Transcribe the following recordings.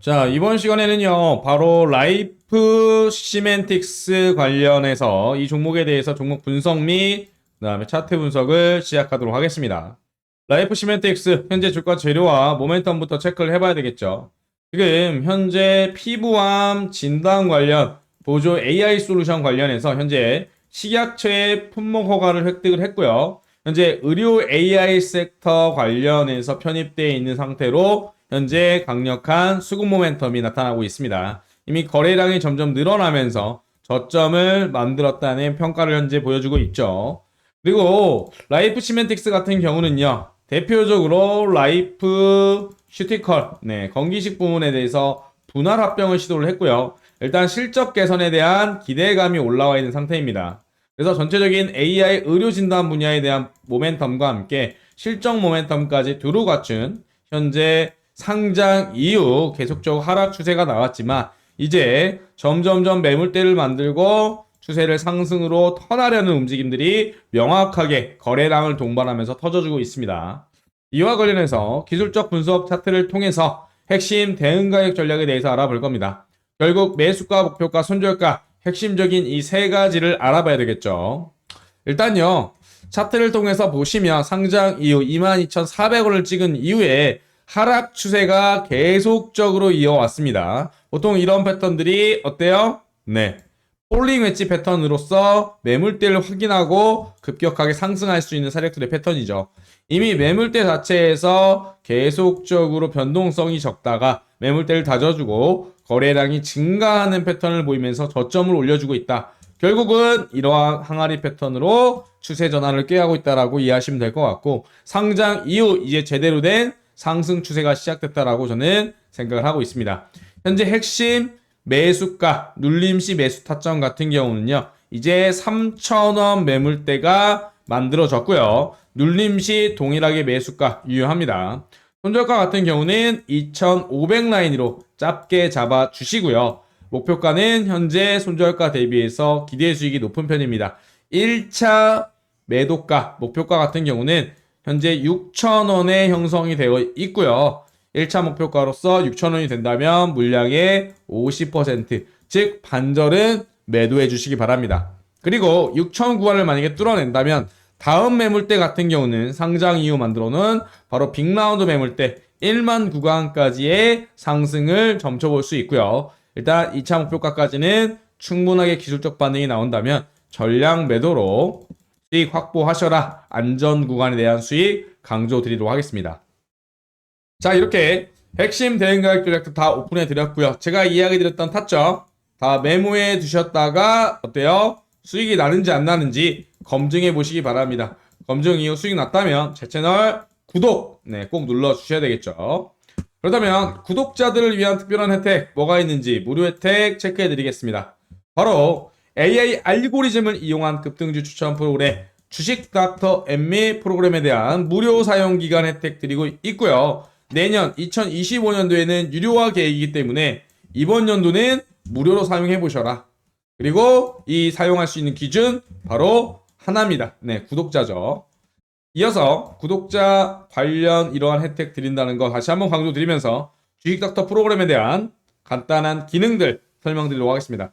자, 이번 시간에는요, 바로 라이프 시멘틱스 관련해서 이 종목에 대해서 종목 분석 및 그 다음에 차트 분석을 시작하도록 하겠습니다. 라이프 시멘틱스 현재 주가 재료와 모멘텀부터 체크를 해봐야 되겠죠. 지금 현재 피부암 진단 관련 보조 AI 솔루션 관련해서 현재 식약처의 품목 허가를 획득을 했고요. 현재 의료 AI 섹터 관련해서 편입되어 있는 상태로 현재 강력한 수급 모멘텀이 나타나고 있습니다. 이미 거래량이 점점 늘어나면서 저점을 만들었다는 평가를 현재 보여주고 있죠. 그리고 라이프 시멘틱스 같은 경우는요. 대표적으로 라이프 슈티컬, 네, 건기식 부문에 대해서 분할 합병을 시도를 했고요. 일단 실적 개선에 대한 기대감이 올라와 있는 상태입니다. 그래서 전체적인 AI 의료 진단 분야에 대한 모멘텀과 함께 실적 모멘텀까지 두루 갖춘 현재 상장 이후 계속적으로 하락 추세가 나왔지만 이제 점점점 매물대를 만들고 추세를 상승으로 턴하려는 움직임들이 명확하게 거래량을 동반하면서 터져주고 있습니다. 이와 관련해서 기술적 분석 차트를 통해서 핵심 대응 가격 전략에 대해서 알아볼 겁니다. 결국 매수가, 목표가, 손절가 핵심적인 이 세 가지를 알아봐야 되겠죠. 일단요. 차트를 통해서 보시면 상장 이후 22,400원을 찍은 이후에 하락 추세가 계속적으로 이어왔습니다. 보통 이런 패턴들이 어때요? 네. 폴링 웨지 패턴으로서 매물대를 확인하고 급격하게 상승할 수 있는 사례들의 패턴이죠. 이미 매물대 자체에서 계속적으로 변동성이 적다가 매물대를 다져주고 거래량이 증가하는 패턴을 보이면서 저점을 올려주고 있다. 결국은 이러한 항아리 패턴으로 추세 전환을 꾀하고 있다라고 이해하시면 될 것 같고 상장 이후 이제 제대로 된 상승 추세가 시작됐다라고 저는 생각을 하고 있습니다. 현재 핵심 매수가 눌림시 매수 타점 같은 경우는요. 이제 3,000원 매물대가 만들어졌고요. 눌림시 동일하게 매수가 유효합니다. 손절가 같은 경우는 2,500 라인으로 짧게 잡아 주시고요. 목표가는 현재 손절가 대비해서 기대 수익이 높은 편입니다. 1차 매도가, 목표가 같은 경우는 현재 6,000원에 형성이 되어 있고요. 1차 목표가로서 6,000원이 된다면 물량의 50%, 즉 반절은 매도해 주시기 바랍니다. 그리고 6,000 구간을 만약에 뚫어낸다면 다음 매물대 같은 경우는 상장 이후 만들어 놓은 바로 빅라운드 매물대 1만 구간까지의 상승을 점쳐볼 수 있고요. 일단 2차 목표가까지는 충분하게 기술적 반응이 나온다면 전량 매도로 수익 확보하셔라. 안전 구간에 대한 수익 강조 드리도록 하겠습니다. 자, 이렇게 핵심 대응 가격 전략도 다 오픈해 드렸고요. 제가 이야기 드렸던 타점 다 메모해 두셨다가 어때요? 수익이 나는지 안 나는지 검증해 보시기 바랍니다. 검증 이후 수익 났다면 제 채널 구독 네, 꼭 눌러 주셔야 되겠죠. 그렇다면 구독자들을 위한 특별한 혜택 뭐가 있는지 무료 혜택 체크해 드리겠습니다. 바로 AI 알고리즘을 이용한 급등주 추천 프로그램 주식 닥터 엠미 프로그램에 대한 무료 사용 기간 혜택 드리고 있고요. 내년 2025년도에는 유료화 계획이기 때문에 이번 연도는 무료로 사용해 보셔라. 그리고 이 사용할 수 있는 기준 바로 하나입니다. 네, 구독자죠. 이어서 구독자 관련 이러한 혜택 드린다는 거 다시 한번 강조드리면서 주식 닥터 프로그램에 대한 간단한 기능들 설명드리도록 하겠습니다.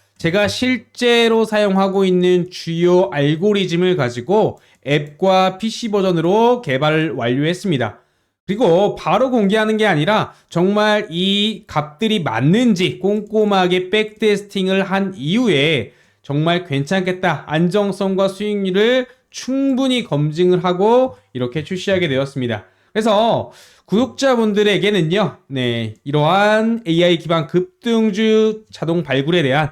제가 실제로 사용하고 있는 주요 알고리즘을 가지고 앱과 PC 버전으로 개발을 완료했습니다. 그리고 바로 공개하는 게 아니라 정말 이 값들이 맞는지 꼼꼼하게 백테스팅을 한 이후에 정말 괜찮겠다. 안정성과 수익률을 충분히 검증을 하고 이렇게 출시하게 되었습니다. 그래서 구독자분들에게는요, 네, 이러한 AI 기반 급등주 자동 발굴에 대한